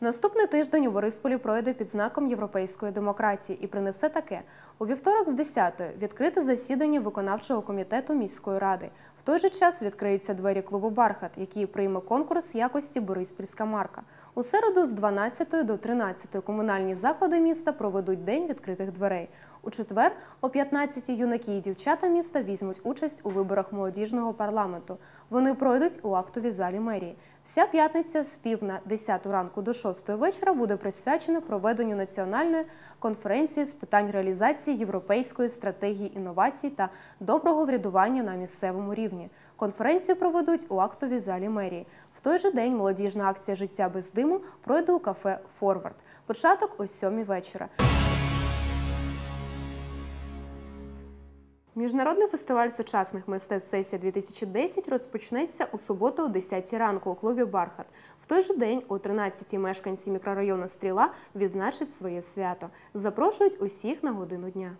Наступний тиждень у Борисполі пройде під знаком європейської демократії і принесе таке: у вівторок з 10-ї відкрите засідання виконавчого комітету міської ради. Той же час відкриються двері клубу Бархат, який прийме конкурс якості Бориспільська марка. У середу з 12 до 13 комунальні заклади міста проведуть день відкритих дверей. У четвер о 15 юнаки і дівчата міста візьмуть участь у виборах молодіжного парламенту. Вони пройдуть у актовій залі мерії. Вся п'ятниця з пів на 10 ранку до 6 вечора буде присвячена проведенню національної конференції з питань реалізації європейської стратегії інновацій та доброго врядування на місцевому рівні. Конференцію проведуть у актовій залі мерії. В той же день молодіжна акція Життя без диму пройде у кафе Форвард. Початок о 7 вечора. Міжнародний фестиваль сучасних мистецтв сесія 2010 розпочнеться у суботу о 10 ранку у клубі Бархат. В той же день о 13 мешканці мікрорайону Стріла відзначать своє свято. Запрошують усіх на годину дня.